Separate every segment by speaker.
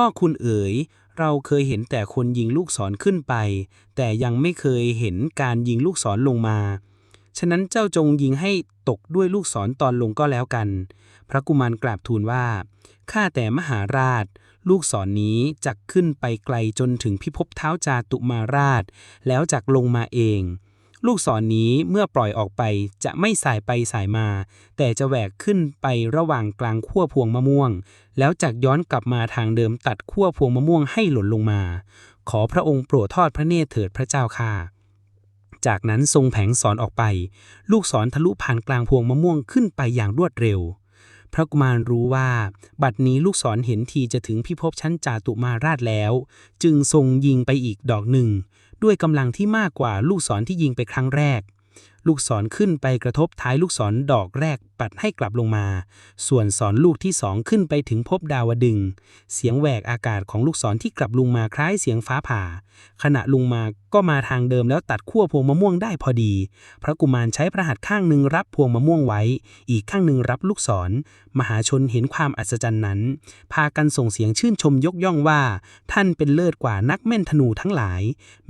Speaker 1: พ่อคุณเอ๋ย เราเคยเห็นแต่คนยิงลูกศรขึ้นไป แต่ยังไม่เคยเห็นการยิงลูกศรลงมา ฉะนั้นเจ้าจงยิงให้ตกด้วยลูกศรตอนลงก็แล้วกัน พระกุมารกราบทูลว่า ข้าแต่มหาราช ลูกศรนนี้จักขึ้นไปไกลจนถึงพิภพเท้าจาตุมาราช แล้วจักลงมาเอง ลูกศรนนี้เมื่อปล่อยออกไปจะไม่สายไปสายมา แต่จะแหวกขึ้นไประหว่างกลางขั้วพวงมะม่วง แล้วจักย้อนกลับมาทางเดิมตัดขั้วพวงมะม่วงให้หล่นลงมา ขอพระองค์โปรดทอดพระเนตรเถิดพระเจ้าค่ะ จากนั้นทรงแผงสอนออกไป ลูกศรทะลุผ่านกลางพวงมะม่วงขึ้นไปอย่างรวดเร็ว พระกุมารรู้ว่า บัดนี้ลูกศรเห็นทีจะถึงพิภพชั้นจาตุมาราชแล้ว จึงทรงยิงไปอีกดอกหนึ่ง ด้วยกำลังที่มากกว่าลูกศรที่ยิงไปครั้งแรก ลูกศรขึ้นไปกระทบท้ายลูกศรดอกแรก ปัดให้กลับลงมา ส่วนศรลูกที่สองขึ้นไปถึงภพดาวดึง เสียงแหวกอากาศของลูกศรที่กลับลงมาคล้ายเสียงฟ้าผ่า ขณะลงมาก็มาทางเดิมแล้วตัดขั้วพวงมะม่วงได้พอดี พระกุมารใช้พระหัตถ์ข้างหนึ่งรับพวงมะม่วงไว้ อีกข้างหนึ่งรับลูกศร มหาชนเห็นความอัศจรรย์นั้น พากันส่งเสียงชื่นชมยกย่องว่า ท่านเป็นเลิศกว่านักแม่นธนูทั้งหลาย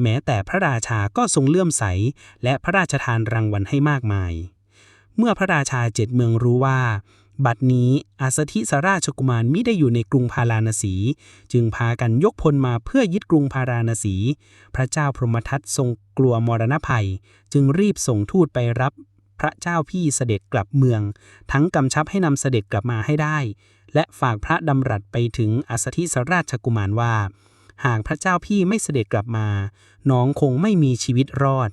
Speaker 1: แม้แต่พระราชาก็ทรงเลื่อมใส และพระราชทานรางวัลให้มากมาย เมื่อพระราชาเจ็ดเมืองรู้ว่า บัดนี้อาสธิสราชกุมารมิได้อยู่ในกรุงพาราณสี จึงพากันยกพลมาเพื่อยึดกรุงพาราณสี พระเจ้าพรหมทัตทรงกลัวมรณภัย จึงรีบส่งทูตไปรับพระเจ้าพี่เสด็จกลับเมือง ทั้งกำชับให้นำเสด็จกลับมาให้ได้ และฝากพระดำรัสไปถึงอาสธิสราชกุมารว่า หากพระเจ้าพี่ไม่เสด็จกลับมา น้องคงไม่มีชีวิตรอด